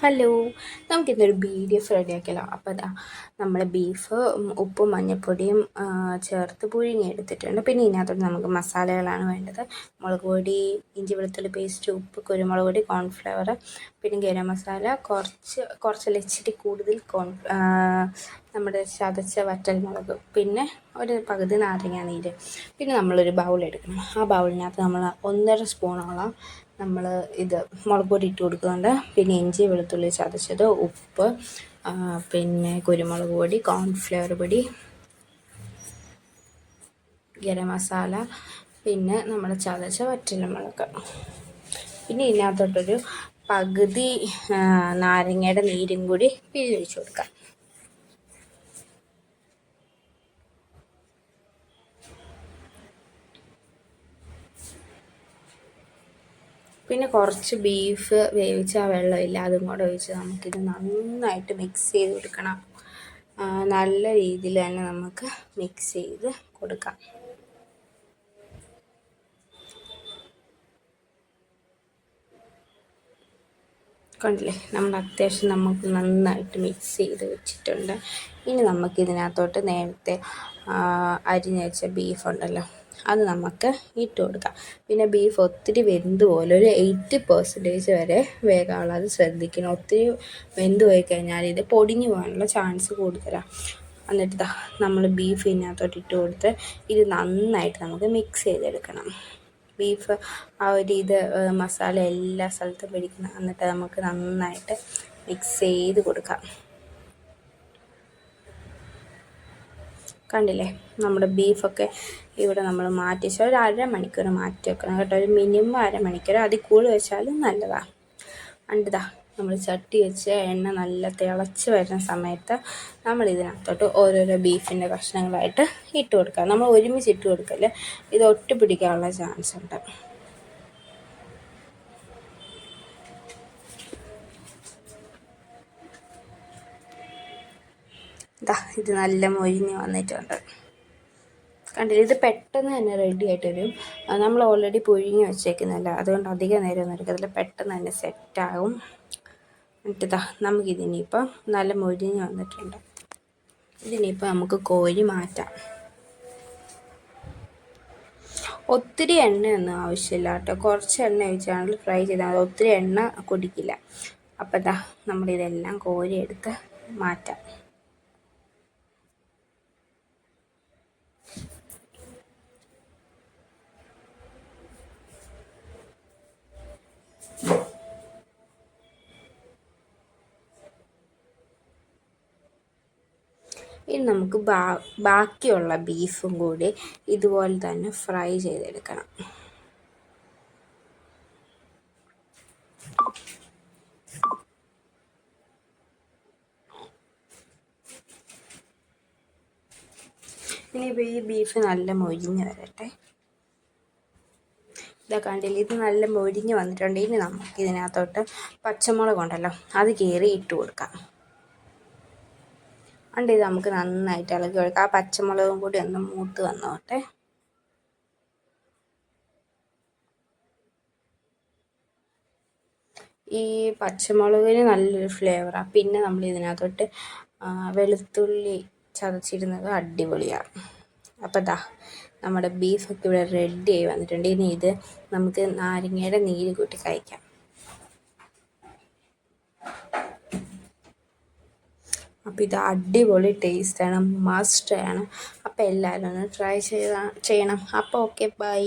Hello നമുക്കിന്നൊരു ready റെഡിയാക്കിയാലോ അപ്പോൾ അതാ നമ്മൾ ബീഫ് ഉപ്പും മഞ്ഞൾപ്പൊടിയും ചേർത്ത് പുഴുങ്ങി എടുത്തിട്ടുണ്ട്. പിന്നെ ഇതിനകത്തോട്ട് നമുക്ക് മസാലകളാണ് വേണ്ടത്. മുളക് പൊടി ഇഞ്ചി വെളുത്തുള്ളി പേസ്റ്റ് ഉപ്പ് കുരുമുളക് പൊടി കോൺഫ്ലവർ പിന്നെ ഗരം മസാല കുറച്ച് കുറച്ച് ഇച്ചിരി കൂടുതൽ കോൺ നമ്മുടെ ചതച്ച വറ്റൽ മുളക് പിന്നെ ഒരു പകുതി നാരങ്ങ നീര്. പിന്നെ നമ്മളൊരു ബൗൾ എടുക്കണം. ആ ബൗളിനകത്ത് നമ്മൾ ഒന്നര സ്പൂണോളം നമ്മൾ ഇത് മുളക് പൊടി ഇട്ട് കൊടുക്കുന്നുണ്ട്. പിന്നെ ഇഞ്ചി വെളുത്തുള്ളി ചതച്ചത് ഉപ്പ് പിന്നെ കുരുമുളക് പൊടി കോൺഫ്ലവർ പൊടി ഗരം മസാല പിന്നെ നമ്മൾ ചതച്ച വറ്റൽ മുളക്. പിന്നെ ഇതിനകത്തോട്ടൊരു പകുതി നാരങ്ങയുടെ നീരും കൂടി പിഴിഞ്ഞൊഴിച്ച് കൊടുക്കാം. പിന്നെ കുറച്ച് ബീഫ് വേവിച്ച വെള്ളമില്ല അതും കൂടെ ഒഴിച്ച് നമുക്കിത് നന്നായിട്ട് മിക്സ് ചെയ്ത് കൊടുക്കണം. നല്ല രീതിയിൽ തന്നെ നമുക്ക് മിക്സ് ചെയ്ത് കൊടുക്കാം. കണ്ടില്ലേ? നമ്മൾ അത്യാവശ്യം നമുക്ക് നന്നായിട്ട് മിക്സ് ചെയ്ത് വെച്ചിട്ടുണ്ട്. ഇനി നമുക്കിതിനകത്തോട്ട് നേരത്തെ അരിഞ്ഞ് വെച്ച ബീഫ് ഉണ്ടല്ലോ അത് നമുക്ക് ഇട്ട് കൊടുക്കാം. പിന്നെ ബീഫ് ഒത്തിരി വെന്ത് പോലെ ഒരു എയ്റ്റി പെർസെന്റേജ് വരെ വേഗമുള്ളത് ശ്രദ്ധിക്കണം. ഒത്തിരി വെന്ത് പോയി കഴിഞ്ഞാൽ ഇത് പൊടിഞ്ഞു പോകാനുള്ള ചാൻസ് കൂടുതലാണ് എന്നിട്ട് നമ്മൾ ബീഫ് ഇതിനകത്തോട്ട് ഇട്ട് കൊടുത്ത് ഇത് നന്നായിട്ട് നമുക്ക് മിക്സ് ചെയ്തെടുക്കണം. ബീഫ് ആ ഒരു ഇത് മസാല എല്ലാ സ്ഥലത്തും പിടിക്കണം എന്നിട്ട് നമുക്ക് നന്നായിട്ട് മിക്സ് ചെയ്ത് കൊടുക്കാം. കണ്ടില്ലേ? നമ്മുടെ ബീഫൊക്കെ ഇവിടെ നമ്മൾ മാറ്റി വെച്ചാൽ ഒരു അരമണിക്കൂർ മാറ്റി വെക്കണം കേട്ടോ. ഒരു മിനിമം അരമണിക്കൂർ അതിൽ കൂടുതൽ വെച്ചാലും നല്ലതാണ് അണ്ടിതാ നമ്മൾ ചട്ടി വെച്ച് എണ്ണ നല്ല തിളച്ച് വരുന്ന സമയത്ത് നമ്മൾ ഇതിനകത്തോട്ട് ഓരോരോ ബീഫിന്റെ കഷ്ണങ്ങളായിട്ട് ഇട്ട് കൊടുക്കുക. നമ്മൾ ഒരുമിച്ച് ഇട്ട് കൊടുക്കൽ ഇത് ഒട്ടി പിടിക്കാനുള്ള ചാൻസ് ഉണ്ട്. ഇതാ ഇത് നല്ല മൊരിഞ്ഞ് വന്നിട്ടുണ്ട്. കണ്ടില്ല ഇത് പെട്ടെന്ന് തന്നെ റെഡി ആയിട്ട് വരും. നമ്മൾ ഓൾറെഡി പുഴുങ്ങി വെച്ചേക്കുന്നല്ല അതുകൊണ്ട് അധികം നേരം ഒന്നും എടുക്കത്തില്ല. പെട്ടെന്ന് തന്നെ സെറ്റാകും എന്നിട്ടിതാ ഇതിനിപ്പോൾ നല്ല മൊഴിഞ്ഞ് വന്നിട്ടുണ്ട്. ഇതിനിപ്പോൾ നമുക്ക് കോരി മാറ്റാം. ഒത്തിരി എണ്ണയൊന്നും ആവശ്യമില്ല കേട്ടോ. കുറച്ച് എണ്ണ ഒഴിച്ചാണെങ്കിൽ ഫ്രൈ ചെയ്താൽ മതി ഒത്തിരി എണ്ണ കുടിക്കില്ല. അപ്പോൾ ഇതാ നമ്മളിതെല്ലാം കോരി എടുത്ത് മാറ്റാം. ഇനി നമുക്ക് ബാക്കിയുള്ള ബീഫും കൂടി ഇതുപോലെ തന്നെ ഫ്രൈ ചെയ്തെടുക്കണം. ഇനിയിപ്പോൾ ഈ ബീഫ് നല്ല മൊരിഞ്ഞ് വരട്ടെ. ഇതാ കണ്ടില്ല ഇത് നല്ല മൊരിഞ്ഞ് വന്നിട്ടുണ്ട്. ഇനി നമുക്ക് ഇതിനകത്തോട്ട് പച്ചമുളക് ഉണ്ടല്ലോ അത് കയറി ഇട്ട് കൊടുക്കാം. അണ്ട് ഇത് നമുക്ക് നന്നായിട്ട് ഇളക്കി കൊടുക്കാം. ആ പച്ചമുളകും കൂടി ഒന്ന് മൂത്ത് വന്നോട്ടെ. ഈ പച്ചമുളകിന് നല്ലൊരു ഫ്ലേവറാണ് പിന്നെ നമ്മൾ ഇതിനകത്തോട്ട് വെളുത്തുള്ളി ചതച്ചിരുന്നത് അടിപൊളിയാണ്. അപ്പോൾ ദാ നമ്മുടെ ബീഫൊക്കെ ഇവിടെ റെഡി ആയി വന്നിട്ടുണ്ട്. ഇനി ഇത് നമുക്ക് നാരങ്ങയുടെ നീര് കൂട്ടി കഴിക്കാം. അപ്പോൾ ഇത് അടിപൊളി ടേസ്റ്റാണ് ആണ് അപ്പോൾ എല്ലാവരും ഒന്ന് ട്രൈ ചെയ്യണം. അപ്പോൾ ഓക്കെ ബൈ